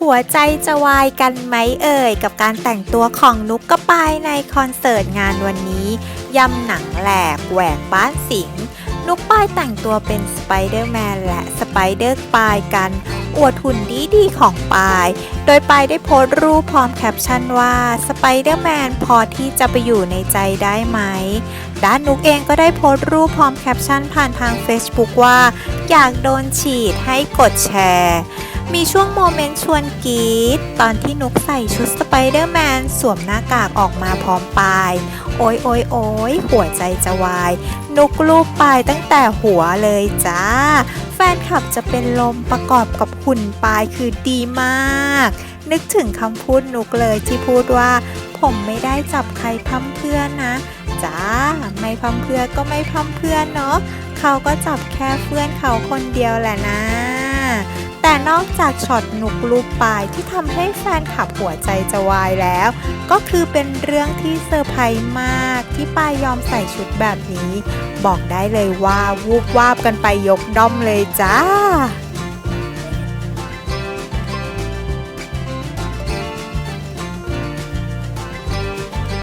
หัวใจจะวายกันไหมเอ่ย กับการแต่งตัวของนุกกระปายในคอนเสิร์ตงานวันนี้ ยำหนังแหลกแหวกบ้านสิงห์นุกปายแต่งตัวเป็นสไปเดอร์แมนและสไปเดอร์ปายกัน อวดหุ่นดีดีๆของปาย โดยปายได้โพสต์รูปพร้อมแคปชั่นว่าสไปเดอร์แมนพอที่จะไปอยู่ในใจได้ไหม ด้านนุกเองก็ได้โพสต์รูปพร้อมแคปชั่นผ่านทาง Facebook ว่า อยากโดนฉีดให้กดแชร์ มีช่วงโมเมนต์ชวนกรี๊ดตอนที่นุกใส่ชุดสไปเดอร์แมนสวมหน้ากากออกมาพร้อมปาย โอ้ยโอ้ยโอ้ยหัวใจจะวาย นุกลูบปายตั้งแต่หัวเลยจ้า แฟนคลับจะเป็นลมประกอบกับหุ่นปายคือดีมาก นึกถึงคำพูดนุกเลยที่พูดว่า ผมไม่ได้จับใครพัมเพื่อนนะจ้าไม่พัมเพื่อนก็ไม่พัมเพื่อนเนาะเขาก็จับแค่เพื่อนเขาคนเดียวแหละนะ แต่นอกจากช็อตหนุกลูกปลายที่ทำให้แฟนขับหัวใจจะวายแล้ว ก็คือเป็นเรื่องที่เซอร์ไพรส์มากที่ปายยอมใส่ชุดแบบนี้ บอกได้เลยว่าวูบวาบกันไปยกด้อมเลยจ้า